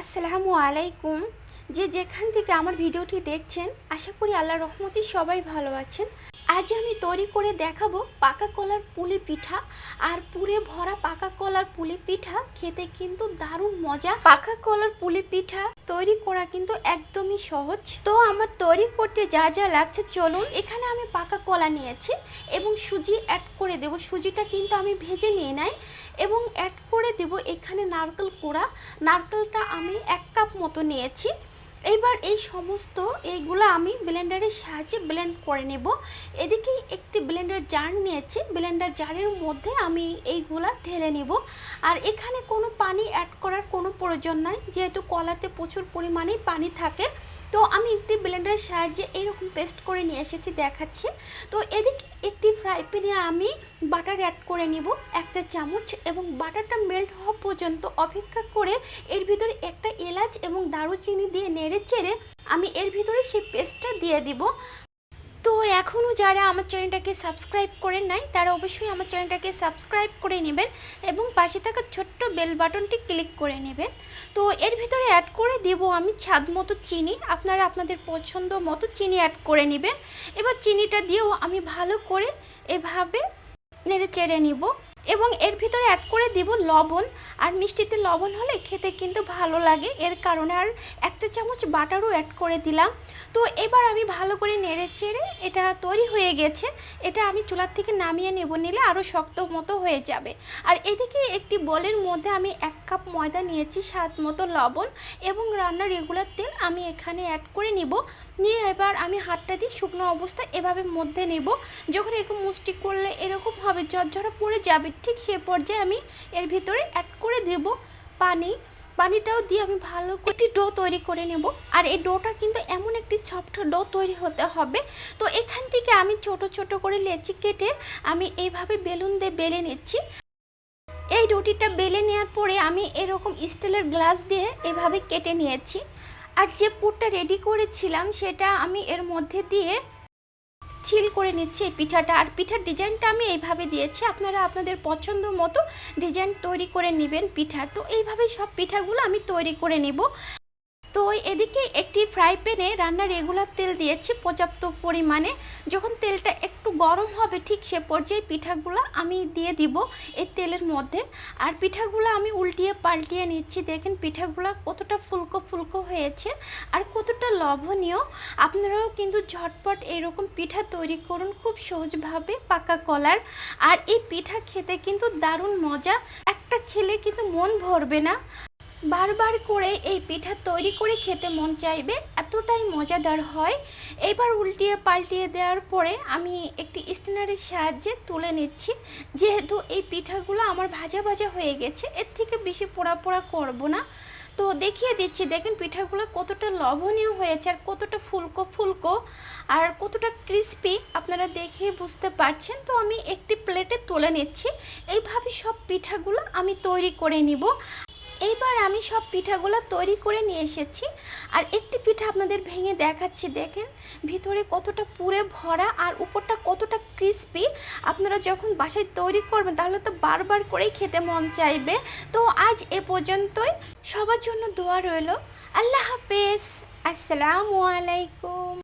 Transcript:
আসসালামু আলাইকুম। যে যেখান থেকে আমার ভিডিওটি দেখছেন, আশা করি আল্লাহ রহমতি সবাই ভালো আছেন। আজ আমি তৈরি করে দেখাবো পাকা কলার পুলি পিঠা। আর পুরে ভরা পাকা কলার পুলি পিঠা খেতে কিন্তু দারুণ মজা। পাকা কলার পুলি পিঠা তৈরি করা কিন্তু একদমই সহজ। তো আমার তৈরি করতে যা যা লাগছে চলুন, এখানে আমি পাকা কলা নিয়েছি এবং সুজি অ্যাড করে দেব। সুজিটা কিন্তু আমি ভেজে নিয়ে নাই এবং অ্যাড করে দেব এখানে নারকেল কোড়া। নারকেলটা আমি এক কাপ মতো নিয়েছি। এবার এই সমস্ত এইগুলো আমি ব্লেন্ডারের সাহায্যে ব্লেন্ড করে নেব। এদিকে একটি ব্লেন্ডার জার নিয়েছি। ব্লেন্ডার জারের মধ্যে আমি এইগুলা ঢেলে নিব। আর এখানে কোনো পানি অ্যাড করার কোনো প্রয়োজন নাই। যেহেতু কলাতে প্রচুর পরিমাণে পানি থাকে, তো আমি একটি ব্লেন্ডারের সাহায্যে এরকম পেস্ট করে নিয়ে এসেছি দেখাচ্ছি। তো এদিকে একটি ফ্রাই প্যানে আমি বাটার অ্যাড করে নিব, একটা চামচ, এবং বাটারটা মেল্ট হওয়া পর্যন্ত অপেক্ষা করে এর ভিতরে একটা এলাচ এবং দারুচিনি দিয়ে নেড়ে চেড়ে আমি এর ভিতরে সেই পেস্টটা দিয়ে দিব। তো এখনও যারা আমার চ্যানেলটাকে সাবস্ক্রাইব করেন নাই, তারা অবশ্যই আমার চ্যানেলটাকে সাবস্ক্রাইব করে নেবেন এবং পাশে থাকা ছোট্ট বেল বাটনটি ক্লিক করে নেবেন। তো এর ভিতরে অ্যাড করে দেব আমি ছাদ মতো চিনি। আপনারা আপনাদের পছন্দ মতো চিনি অ্যাড করে নেবেন। এবার চিনিটা দিয়েও আমি ভালো করে এভাবে নেড়ে চেড়ে নিব এবং এর ভিতরে অ্যাড করে দিব লবণ। আর মিষ্টিতে লবণ হলে খেতে কিন্তু ভালো লাগে। এর কারণে আর একটা চামচ বাটারও অ্যাড করে দিলাম। তো এবার আমি ভালো করে নেড়ে চেড়ে এটা তৈরি হয়ে গেছে। এটা আমি চুলার থেকে নামিয়ে নেব, নিলে আরও শক্ত মতো হয়ে যাবে। আর এদিকে একটি বলের মধ্যে আমি এক কাপ ময়দা নিয়েছি, স্বাদ মতো লবণ এবং রান্নার রেগুলার তেল আমি এখানে অ্যাড করে নিব। নিয়ে এবার আমি হাতটা দিয়ে শুকনো অবস্থায় এভাবে মধ্যে নেব। যখন এরকম মুষ্টি করলে এরকম হবে, ঝরঝরা পড়ে যাবে, ঠিক সে পর্যায়ে আমি এর ভিতরে অ্যাড করে দেব। পানি পানিটাও দিয়ে আমি ভালো করে একটি ডো তৈরি করে নেব। আর এই ডোটা কিন্তু এমন একটি সফট ডো তৈরি হতে হবে। তো এখান থেকে আমি ছোট ছোট করে লেচি কেটে আমি এইভাবে বেলুন দিয়ে বেলে নিচ্ছি। এই রুটিটা বেলে নেওয়ার পরে আমি এরকম স্টিলের গ্লাস দিয়ে এভাবে কেটে নিয়েছি। আর যে পুরটা রেডি করেছিলাম সেটা আমি এর মধ্যে দিয়ে ছিল করে নিচ্ছি এই পিঠাটা। আর পিঠার ডিজাইনটা আমি এইভাবে দিয়েছি, আপনারা আপনাদের পছন্দ মতো ডিজাইন তৈরি করে নেবেন পিঠার। তো এইভাবেই সব পিঠাগুলো আমি তৈরি করে নেব। তো এদিকে একটি ফ্রাই প্যানে রান্নার রেগুলার তেল দিয়েছি, পর্যাপ্ত পরিমাণে। যখন তেলটা একটু গরম হবে ঠিক সে পর্যায়ে পিঠাগুলো আমি দিয়ে দিব এই তেলের মধ্যে। আর পিঠাগুলো আমি উল্টিয়ে পাল্টিয়ে নিচ্ছি। দেখেন পিঠাগুলো কতটা ফুলকো ফুলকো হয়েছে আর কতটা লবণীয় আপনারাও কিন্তু ঝটপট এরকম পিঠা তৈরি করুন খুব সহজভাবে পাকা কলার। আর এই পিঠা খেতে কিন্তু দারুণ মজা। একটা খেলে কিন্তু মন ভরবে না। বারবার করে এই পিঠা তৈরি করে খেতে মন চাইবে, এতটাই মজাদার হয়। এবার উল্টিয়ে পাল্টিয়ে দেওয়ার পরে আমি একটি স্টেনারের সাহায্যে তুলে নিচ্ছি। যেহেতু এই পিঠাগুলো আমার ভাজা ভাজা হয়ে গেছে, এর থেকে বেশি পোড়া পোড়া করব না। তো দেখিয়ে দিচ্ছি, দেখেন পিঠাগুলো কতটা লবণীয় হয়েছে আর কতটা ফুলকো ফুলকো আর কতটা ক্রিস্পি। আপনারা দেখে বুঝতে পারছেন, তো আমি একটি প্লেটে তুলে নিচ্ছি। এইভাবে সব পিঠাগুলো আমি তৈরি করে নিব। এইবার আমি সব পিঠাগুলো তৈরি করে নিয়ে এসেছি। আর একটি পিঠা আপনাদের ভেঙে দেখাচ্ছি, দেখেন। ভিতরে কতটা পুরে ভরা আর উপরটা কতটা ক্রিস্পি আপনারা যখন বাসায় তৈরি করবেন, তাহলে তো বারবার করেই খেতে মন চাইবে। তো আজ এ পর্যন্তই। সবার জন্য দোয়া রইল। আল্লাহ হাফেজ। আসসালামু আলাইকুম।